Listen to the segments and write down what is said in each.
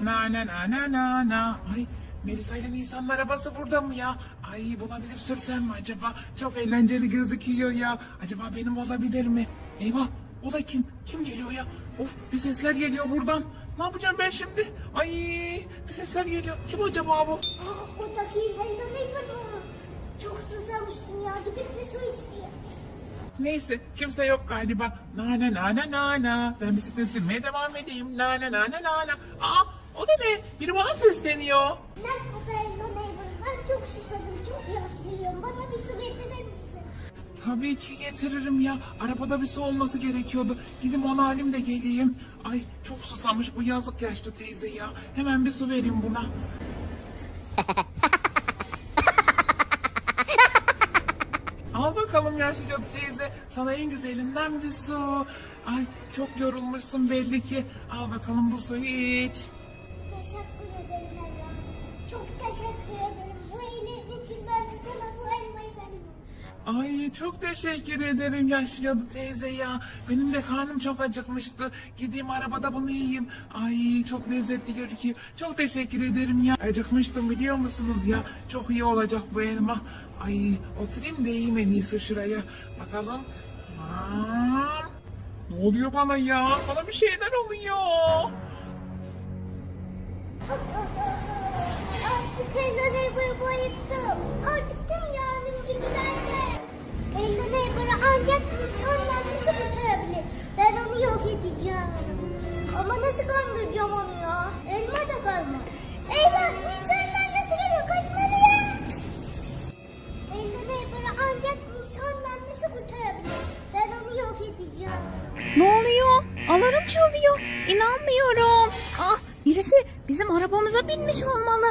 Na na na na na na. Ay Melisa ile Nisan'ın arabası burada mı ya? Ay buna binip sürsem mi acaba? Çok eğlenceli gözüküyor ya. Acaba benim olabilir mi? Eyvah o da kim? Kim geliyor ya? Of bir sesler geliyor buradan. Ne yapacağım ben şimdi? Ay bir sesler geliyor. Kim acaba bu? Neighbor mı? Çok susamıştım ya. Gidip bir su isteyeyim. Neyse kimse yok galiba. Na na na na na na. Ben bisiklet sürmeye devam edeyim. Na na na na na na. Aa o da ne? Biri bana sesleniyor. Hello neighbor. Ben çok susadım. Çok yaşlıyım. Bana bir su getirir misin? Tabii ki getiririm ya. Arabada bir su olması gerekiyordu. Gidip onu alayım da geleyim. Ay çok susamış bu yazık yaşlı teyze ya. Hemen bir su vereyim buna. Al bakalım yaşlı cadı teyze. Sana en güzelinden bir su. Ay çok yorulmuşsun belli ki. Al bakalım bu suyu iç. Ay çok teşekkür ederim yaşlı cadı teyze ya. Benim de karnım çok acıkmıştı. Gideyim arabada bunu yiyeyim. Ay çok lezzetli gözüküyor. Çok teşekkür ederim ya. Acıkmıştım biliyor musunuz ya. Çok iyi olacak bu elma. Ay oturayım da yiyeyim en iyisi şuraya. Bakalım. Aa, ne oluyor bana ya? Bana bir şeyler oluyor. Artık neighbor'ı bayılttım. Artık tüm yağının gücü bende. Hello neighbor'ı ancak nasıl kurtarabilir? Ben onu yok edeceğim. Ama nasıl kandıracağım onu ya? Elma da kalma. Eyvah! İnsanlar nasıl geliyor? Kaçmalıyım. Hello neighbor'ı ancak nasıl kurtarabilir? Ben onu yok edeceğim. Ne oluyor? Alarm çalıyor. İnanmıyorum. Ah birisi bizim arabamıza binmiş olmalı.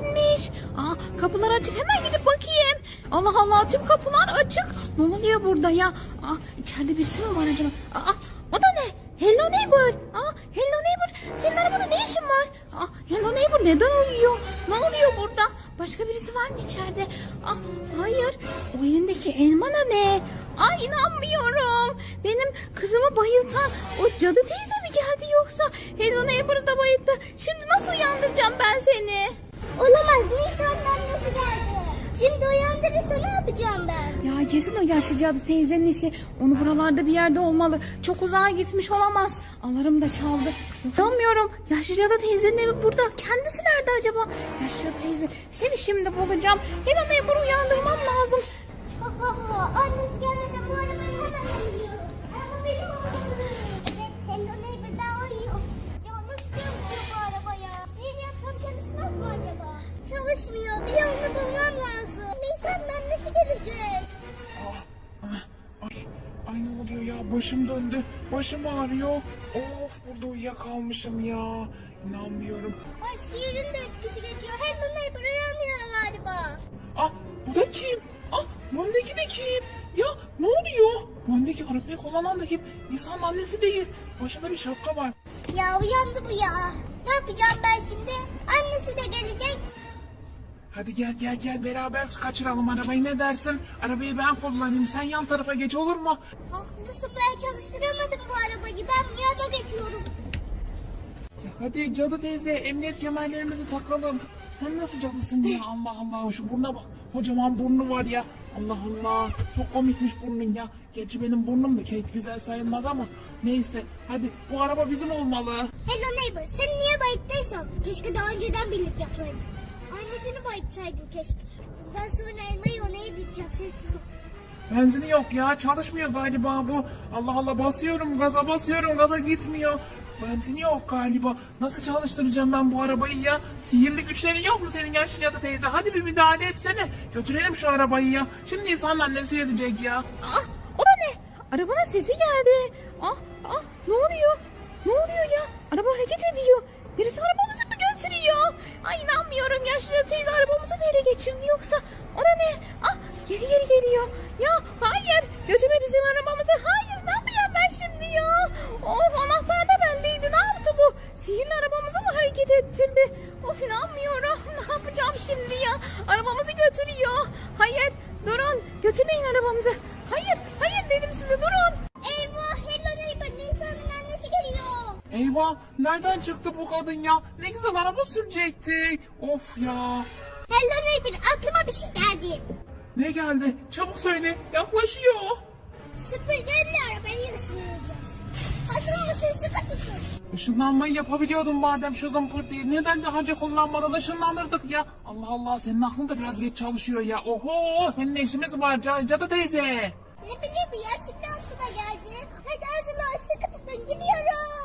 Binmiş? Aa kapılar açık hemen gidip bakayım. Allah Allah tüm kapılar açık. Ne oluyor burada ya? Aa içeride birisi mi var acaba? Aa o da ne? Hello neighbor. Aa hello neighbor. Senin arabada ne işin var? Aa hello neighbor neden uyuyor? Ne oluyor burada? Başka birisi var mı içeride? Aa hayır. O elindeki elma ne? Ay inanmıyorum. Benim kızımı bayıltan o cadı teyze mi geldi yoksa? Hello neighbor'ı da bayılttı. Şimdi nasıl uyandıracağım ben seni? Olamaz. Nisan'ın annesi geldi. Şimdi uyandırırsa ne yapacağım ben? Ya kesin o yaşlı cadı teyzenin işi. Onu buralarda bir yerde olmalı. Çok uzağa gitmiş olamaz. Alarm da çaldı. Sanmıyorum. Yaşlı cadı teyzenin evi burada. Kendisi nerede acaba? Yaşlı cadı teyze. Seni şimdi bulacağım. Hemen Ebru uyandırmam lazım. Ha ha ha. Annesi gelmeden annesi gelecek. Ah, ah, ay, ay ne oluyor ya? Başım döndü. Başım ağrıyor. Of burada uyuyakalmışım ya. İnanmıyorum. Ay sihirin de etkisi geçiyor. Hello neighbor uyanıyor galiba. Ah bu da kim? Ah bu öndeki de kim? Ya ne oluyor? Bu öndeki arabayı kullanan da kim? Nisan'ın annesi değil. Başında bir şapka var. Ya uyandı bu ya. Ne yapacağım ben şimdi? Annesi de gelecek. Hadi gel gel gel beraber kaçıralım arabayı ne dersin? Arabayı ben kullanayım sen yan tarafa geç olur mu? Haklısın ben çalıştıramadım bu arabayı. Ben yana geçiyorum. Ya hadi cadı teyze emniyet kemerlerimizi takalım. Sen nasıl cadısın ya Allah Allah şu burnuna bak. Kocaman burnu var ya. Allah Allah çok komikmiş burnun ya. Gerçi benim burnum da pek güzel sayılmaz ama neyse hadi bu araba bizim olmalı. Hello neighbor sen niye bayıttıysan? Keşke daha önceden birlik yapsaydım. Annesini bayıtsaydım keşke. Bundan sonra elmayı ona yedireceğim sessiz ol. Benzini yok ya çalışmıyor galiba bu. Allah Allah basıyorum gaza basıyorum gaza gitmiyor. Benzini yok galiba. Nasıl çalıştıracağım ben bu arabayı ya? Sihirli güçlerin yok mu senin yaşlı cadı teyze? Hadi bir müdahale etsene. Götürelim şu arabayı ya. Şimdi insanın annesi edecek ya. Ah o da ne? Arabanın sesi geldi. Ah ah ne oluyor? Ne oluyor ya? Araba hareket ediyor. Birisi arabamızı? Ay inanmıyorum yaşlı teyze arabamızı mı ele geçirdi yoksa? Ona ne? Ah geri geri geliyor. Ya hayır götürme bizim arabamızı. Hayır ne yapacağım ben şimdi ya? Of anahtar da bendeydi. Ne yaptı bu? Sihirli arabamızı mı hareket ettirdi? Of inanmıyorum. Ne yapacağım şimdi ya? Arabamızı götürüyor. Hayır durun götürmeyin arabamızı. Hayır hayır dedim size durun. Eyvah nereden çıktı bu kadın ya? Ne güzel araba sürecekti. Of ya. Hello Neighbor aklıma bir şey geldi. Ne geldi? Çabuk söyle. Yaklaşıyor. Süpürgeyle arabayı ısınacağız. Hazır mısın sıkı tutun. Işınlanmayı yapabiliyordum madem şu zımpır değil. Neden daha önce kullanmadan ışınlanırdık ya? Allah Allah senin aklın da biraz geç çalışıyor ya. Oho senin işimiz var Ca- cadı teyze. Ne bileyim ya şimdi aklıma geldi. Hadi hazırlan sıkı tutun gidiyoruz.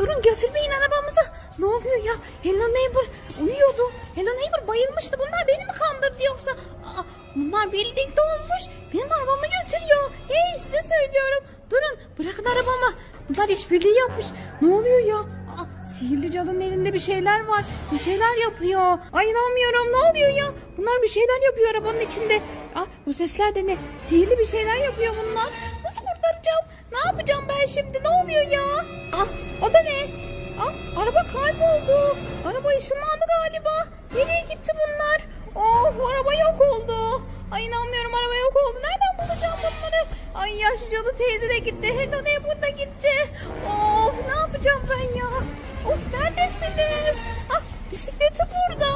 Durun götürmeyin arabamıza. Ne oluyor ya? Hello Neighbor uyuyordu. Hello Neighbor bayılmıştı. Bunlar beni mi kandırdı yoksa? Aa, bunlar birlikte olmuş. Benim arabamı götürüyor. Hey size söylüyorum. Durun bırakın arabamı. Bunlar işbirliği yapmış. Ne oluyor ya? Aa, sihirli cadının elinde bir şeyler var. Bir şeyler yapıyor. Ay inanmıyorum. Ne oluyor ya? Bunlar bir şeyler yapıyor arabanın içinde. Aa, bu sesler de ne? Sihirli bir şeyler yapıyor bunlar. Kurtaracağım? Ne yapacağım ben şimdi? Ne oluyor ya? Ah, o da ne? Ah, araba kayboldu. Araba ışınlandı galiba. Nereye gitti bunlar? Of, araba yok oldu. Ay inanmıyorum araba yok oldu. Nereden bulacağım bunları? Ay yaşlı cadı teyze de gitti. Hello Neighbor da gitti. Of, ne yapacağım ben ya? Of, neredesiniz? Ah, bisikleti burada.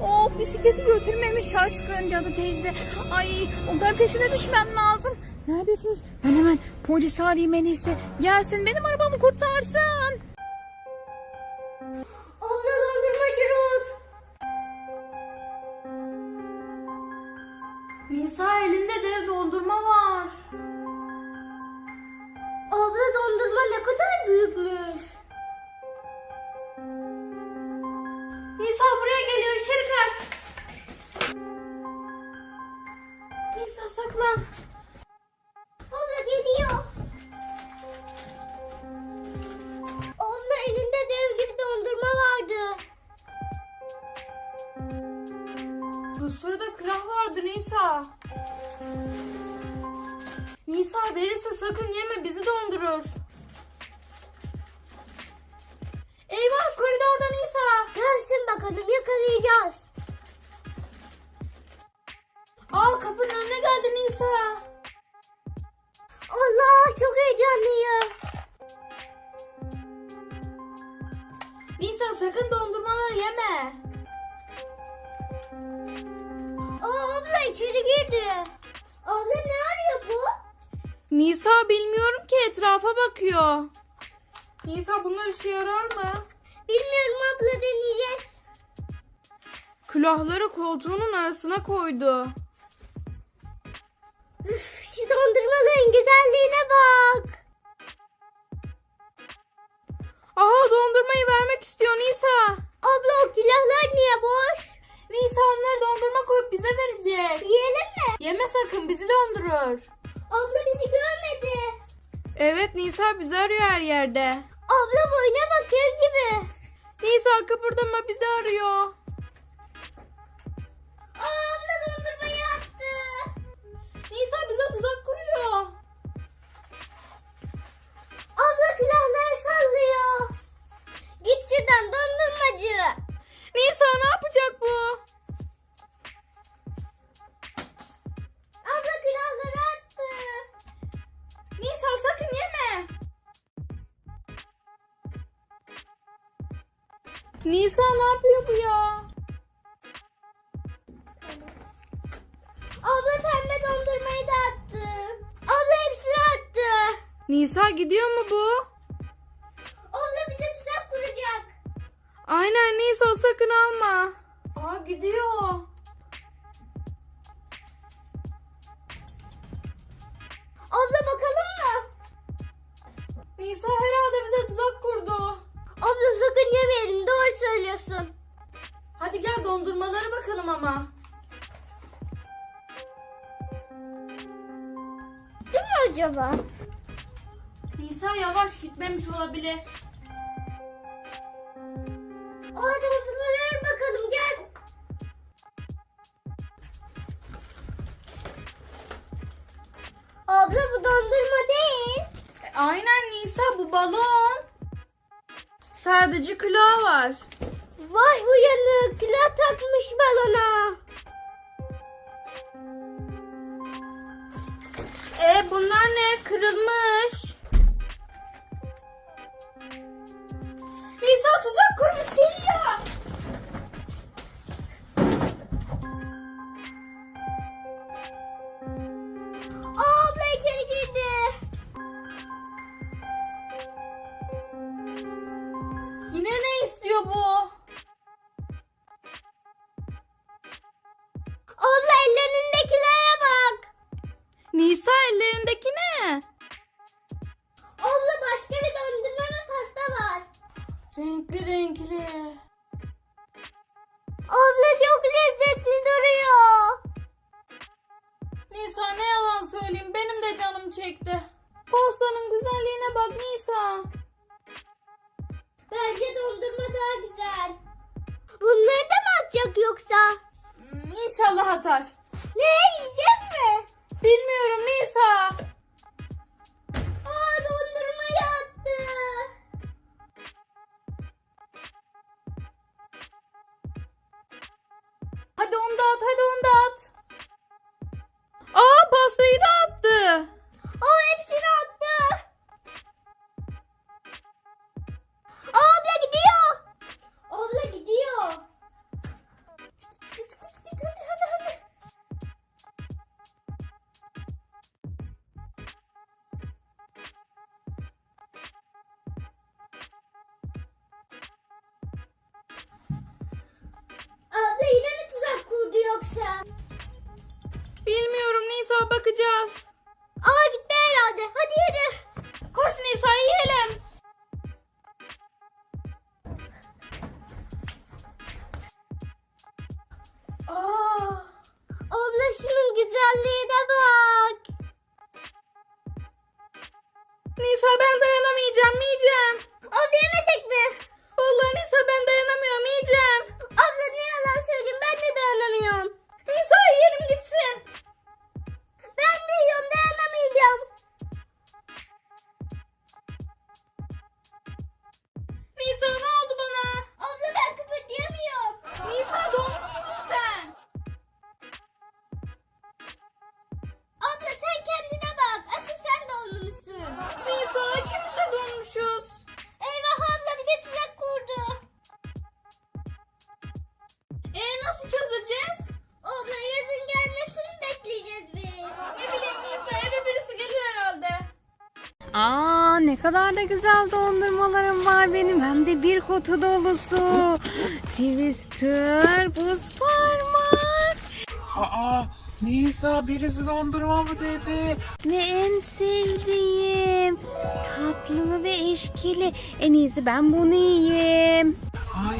Of, bisikleti götürmemiş şaşkın cadı teyze. Ay, onların peşine düşmem lazım. Neredesiniz? Ben hemen polisi arayayım en iyisi. Gelsin benim arabamı kurtarsın. Abla dondurmacı Ruth. Nisa elinde dev dondurma var. Abla dondurma ne kadar büyükmüş. Nisa buraya geliyor içeri kaç. Nisa saklan. Vardı Nisa. Nisa verirse sakın yeme bizi dondurur. Eyvah koridorda Nisa. Gelsin bakalım yakalayacağız. Aa kapının önüne geldi Nisa. Allah çok heyecanlıyım. Nisa sakın dondurmaları yeme. İçeri girdi. Abla ne arıyor bu? Nisa bilmiyorum ki etrafa bakıyor. Nisa bunlar işe yarar mı? Bilmiyorum abla deneyeceğiz. Külahları koltuğunun arasına koydu. Üf, şu dondurmaların güzelliğine bak. Aa dondurmayı vermek istiyor Nisa. Abla o külahlar niye boş? Nisa onları dondurma koyup bize verecek. Yeme sakın bizi dondurur. Abla bizi görmedi. Evet Nisa bizi arıyor her yerde. Abla boyuna bakıyor gibi. Nisa kıpırdama bizi arıyor. Aa, abla dondurmayı attı. Nisa bize tuzak kuruyor. Abla külahları sallıyor. Git şuradan dondurmacı. Nisa ne yapacak bu? Abla külahları attı. Nisa sakın yeme. Nisa ne yapıyor bu ya? Abla pembe dondurmayı da attı. Abla hepsini attı. Nisa gidiyor mu bu? Abla bize tuzak kuracak. Aynen Nisa sakın alma. Aa gidiyor. Abla bakalım mı? Nisa herhalde bize tuzak kurdu. Abla sakın yemeyelim doğru söylüyorsun. Hadi gel dondurmalara bakalım ama. Değil mi acaba? Nisa yavaş gitmemiş olabilir. Aa dondurmalara dondurma değil. Aynen Nisa bu balon. Sadece külah var. Vay uyanık külah takmış balona. E bunlar ne? Kırılmış. Nisa tuzak kurmuş değil Renkli renkli. Abla çok lezzetli duruyor. Nisa ne yalan söyleyeyim benim de canım çekti. Pastanın güzelliğine bak Nisa. Bence dondurma daha güzel. Bunları da mı atacak yoksa? Hmm, İnşallah atar. Ne yiyeceğiz mi? Bilmiyorum Nisa. Hadi onu da at hadi onu da güzel dondurmalarım var benim. Hem de bir kutu dolusu. Twister, buz parmak. Aa Nisa birisi dondurma mı dedi? Ve en sevdiğim tatlılı ve eşkili. En iyisi ben bunu yiyeyim. Ay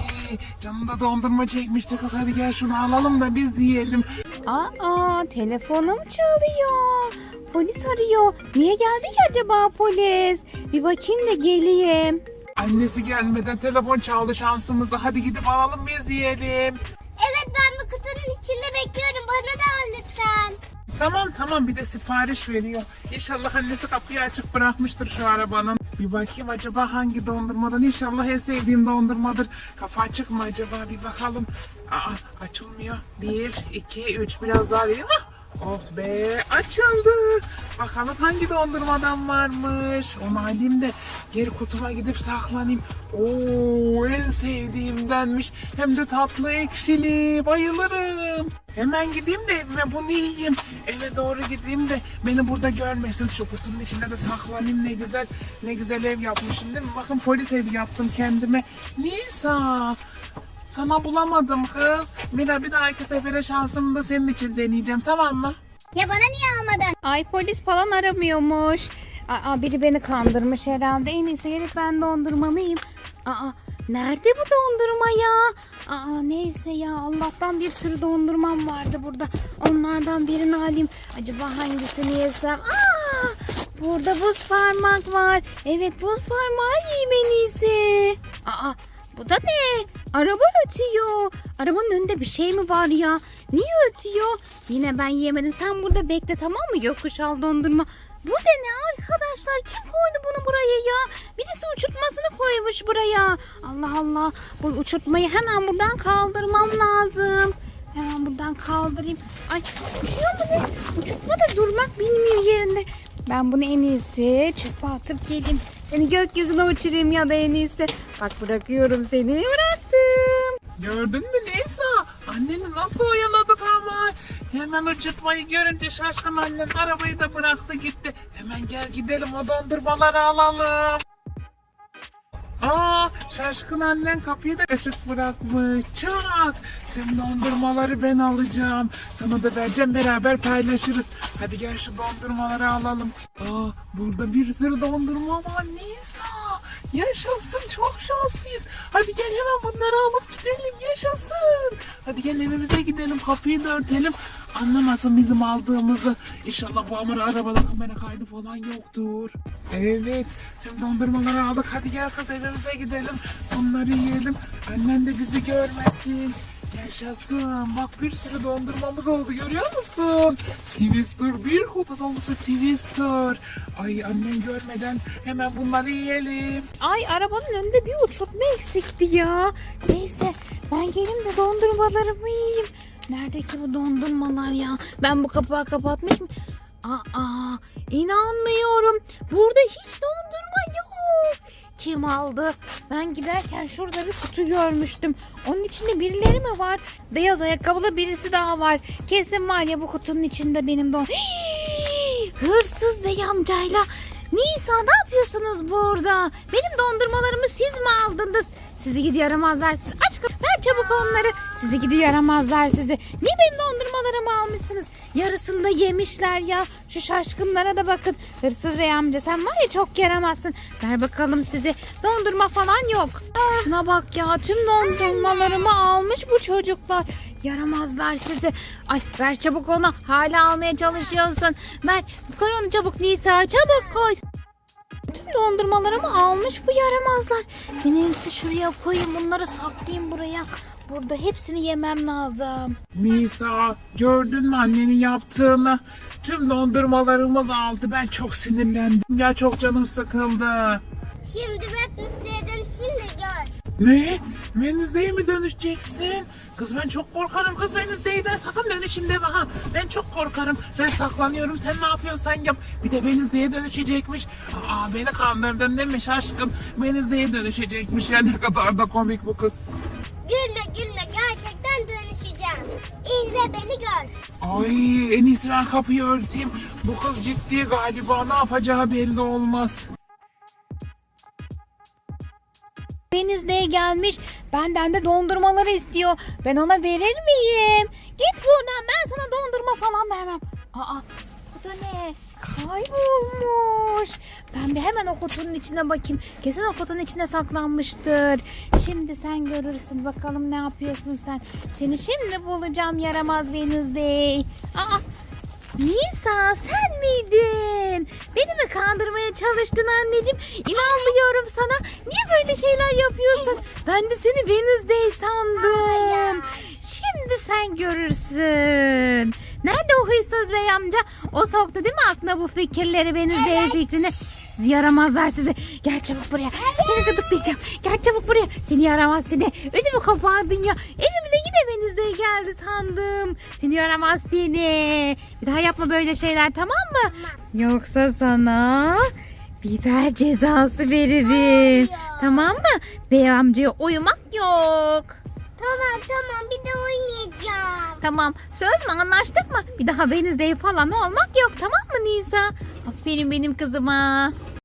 canım da dondurma çekmişti kız hadi gel şunu alalım da biz yiyelim. Aa telefonum çalıyor. Polis arıyor. Niye geldi ki acaba polis? Bir bakayım da geleyim. Annesi gelmeden telefon çaldı şansımızda hadi gidip alalım biz yiyelim. Evet ben bu kutunun içinde bekliyorum. Bana da al lütfen. Tamam tamam bir de sipariş veriyor. İnşallah annesi kapıyı açık bırakmıştır şu arabanın. Bir bakayım acaba hangi dondurmadan inşallah en sevdiğim dondurmadır. Kafa açık mı acaba bir bakalım. Aa açılmıyor. Bir, iki, üç biraz daha değil. Ah, Oh be açıldı. Bakalım hangi dondurmadan varmış. Onu alayım da geri kutuma gidip saklanayım. Oo en sevdiğimdenmiş. Hem de tatlı ekşili. Bayılırım. Hemen gideyim de evime bunu yiyeyim. Eve doğru gideyim de beni burada görmesin. Şu kutunun içinde de saklanayım ne güzel. Ne güzel ev yapmışım değil mi? Bakın polis evi yaptım kendime. Nisa. Sana bulamadım kız. Mira bir dahaki sefere şansımı da senin için deneyeceğim tamam mı? Ya bana niye almadın? Ay polis falan aramıyormuş. Aa biri beni kandırmış herhalde. En iyisi gelip ben dondurmamı yiyeyim. Aa nerede bu dondurma ya? Aa neyse ya Allah'tan bir sürü dondurmam vardı burada. Onlardan birini alayım. Acaba hangisini yesem? Aa burada buz parmak var. Evet buz parmağı yiyeyim en iyisi. Aa bu da ne? Araba ötüyor. Arabanın önünde bir şey mi var ya? Niye ötüyor? Yine ben yiyemedim. Sen burada bekle tamam mı? Gökkuşağı dondurma. Bu da ne arkadaşlar? Kim koydu bunu buraya ya? Birisi uçurtmasını koymuş buraya. Allah Allah. Bu uçurtmayı hemen buradan kaldırmam lazım. Hemen buradan kaldırayım. Ay uçuyor mu ne? Uçurtma da durmak bilmiyor yerinde. Ben bunu en iyisi çöpe atıp geleyim. Seni gökyüzüne uçurayım ya da en iyisi. Bak bırakıyorum seni. Bıraktım. Gördün mü Nisa? Anneni nasıl oyaladık ama. Hemen uçurtmayı görünce şaşkın annen arabayı da bıraktı gitti. Hemen gel gidelim o dondurmaları alalım. Aa, şaşkın annen kapıyı da açık bırakmış. Çak! Tüm dondurmaları ben alacağım. Sana da vereceğim beraber paylaşırız. Hadi gel şu dondurmaları alalım. Aa, burada bir sürü dondurma var Nisa. Yaşasın çok şanslıyız. Hadi gel hemen bunları alıp gidelim yaşasın. Hadi gel evimize gidelim kapıyı da örtelim. Anlamasın bizim aldığımızı. İnşallah bu amara arabada kamera kaydı falan yoktur. Evet tüm dondurmaları aldık. Hadi gel kız evimize gidelim. Bunları yiyelim. Annen de bizi görmesin. Yaşasın. Bak bir sürü dondurmamız oldu görüyor musun? Twister bir kutu dolusu Twister. Ay annen görmeden hemen bunları yiyelim. Ay arabanın önünde bir uçurtma eksikti ya. Neyse ben geleyim de dondurmalarımı yiyeyim. Nerede ki bu dondurmalar ya? Ben bu kapağı kapatmış mı? Aa inanmıyorum. Burada hiç dondurma yok. Kim aldı? Ben giderken şurada bir kutu görmüştüm. Onun içinde birileri mi var? Beyaz ayakkabılı birisi daha var. Kesin var ya bu kutunun içinde benim don. Hırsız bey amcayla Nisa ne yapıyorsunuz burada? Benim dondurmalarımı siz mi aldınız? Sizi gidi yaramazlar siz. Aç ver çabuk onları. Sizi gidi yaramazlar sizi. Niye benim dondurmalarımı almışsınız? Yarısını da yemişler ya. Şu şaşkınlara da bakın. Hırsız bey amca sen var ya çok yaramazsın. Ver bakalım sizi. Dondurma falan yok. Şuna bak ya tüm dondurmalarımı almış bu çocuklar. Yaramazlar sizi. Ay ver çabuk onu. Hala almaya çalışıyorsun. Ver koy onu çabuk Nisa çabuk koy. Tüm dondurmalarımı almış bu yaramazlar. Ben en iyisi şuraya koyayım bunları saklayayım buraya. Burada hepsini yemem lazım. Nisa gördün mü annenin yaptığını? Tüm dondurmalarımız aldı. Ben çok sinirlendim. Ya çok canım sıkıldı. Şimdi ben gör. Ne? Wednesday'e mi dönüşeceksin? Kız ben çok korkarım. Kız Wednesday'den sakın dönüşüm deme ha. Ben çok korkarım. Ben saklanıyorum. Sen ne yapıyorsan yap. Bir de Wednesday'e dönüşecekmiş. Aa beni kandırdın değil mi şaşkın? Wednesday'e dönüşecekmiş. Ya ne kadar da komik bu kız. Gülme gülme gerçekten dönüşeceğim. İzle beni gör. Ay en iyisi ben kapıyı örteyim. Bu kız ciddi galiba. Ne yapacağı belli olmaz. Denizli'ye gelmiş. Benden de dondurmaları istiyor. Ben ona verir miyim? Git buradan ben sana dondurma falan vermem. Aa bu da ne? Kaybolmuş. Ben bir hemen o kutunun içine bakayım. Kesin o kutunun içine saklanmıştır. Şimdi sen görürsün bakalım ne yapıyorsun sen. Seni şimdi bulacağım yaramaz Wednesday. Aa Nisa sen miydin? Beni mi kandırmaya çalıştın anneciğim? İnanmıyorum sana. Niye böyle şeyler yapıyorsun? Ben de seni Wednesday sandım. Şimdi sen görürsün. Nerede o huysuz bey amca? O soktu değil mi aklına bu fikirleri Wednesday fikrini? Sizi yaramazlar sizi. Gel çabuk buraya. Seni gıdıklayacağım. Gel çabuk buraya. Seni yaramaz seni. Ödümü kopardın ya. Evimize Wednesday geldi sandım. Seni yaramaz seni. Bir daha yapma böyle şeyler tamam mı? Yoksa sana biber cezası veririm. Tamam mı? Bey amcaya uyumak yok. Tamam tamam bir de oynayacağım. Tamam. Söz mü anlaştık mı? Bir daha Wednesday falan olmak yok tamam mı Nisa? Aferin benim kızıma.